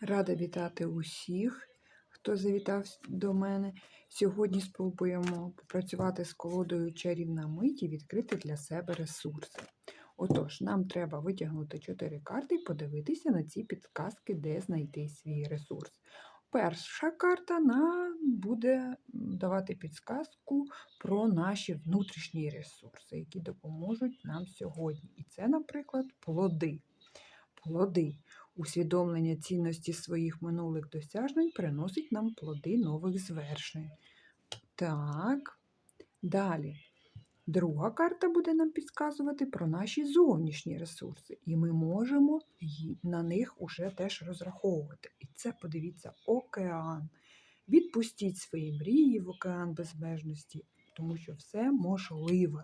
Рада вітати усіх, хто завітав до мене. Сьогодні спробуємо попрацювати з колодою чарівна мить і відкрити для себе ресурси. Отож, нам треба витягнути 4 карти і подивитися на ці підказки, де знайти свій ресурс. Перша карта нам буде давати підказку про наші внутрішні ресурси, які допоможуть нам сьогодні. І це, наприклад, плоди. Плоди. Усвідомлення цінності своїх минулих досягнень приносить нам плоди нових звершень. Так, далі. Друга карта буде нам підказувати про наші зовнішні ресурси, і ми можемо на них уже теж розраховувати. І це, подивіться, океан. Відпустіть свої мрії в океан безмежності, тому що все можливо.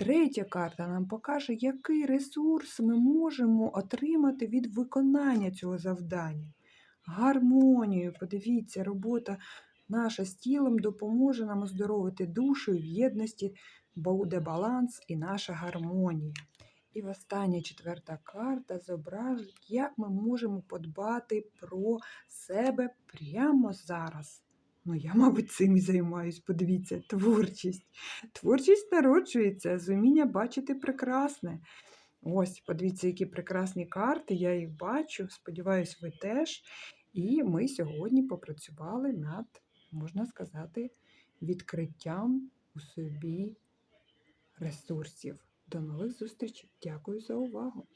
Третя карта нам покаже, який ресурс ми можемо отримати від виконання цього завдання. Гармонію, подивіться, робота наша з тілом допоможе нам оздоровити душу і в єдності буде баланс і наша гармонія. І остання четверта карта зображить, як ми можемо подбати про себе прямо зараз. Ну, я, мабуть, цим і займаюсь. Подивіться, творчість. Творчість народжується з уміння бачити прекрасне. Ось, подивіться, які прекрасні карти, я їх бачу. Сподіваюсь, ви теж. І ми сьогодні попрацювали над, можна сказати, відкриттям у собі ресурсів. До нових зустрічей. Дякую за увагу!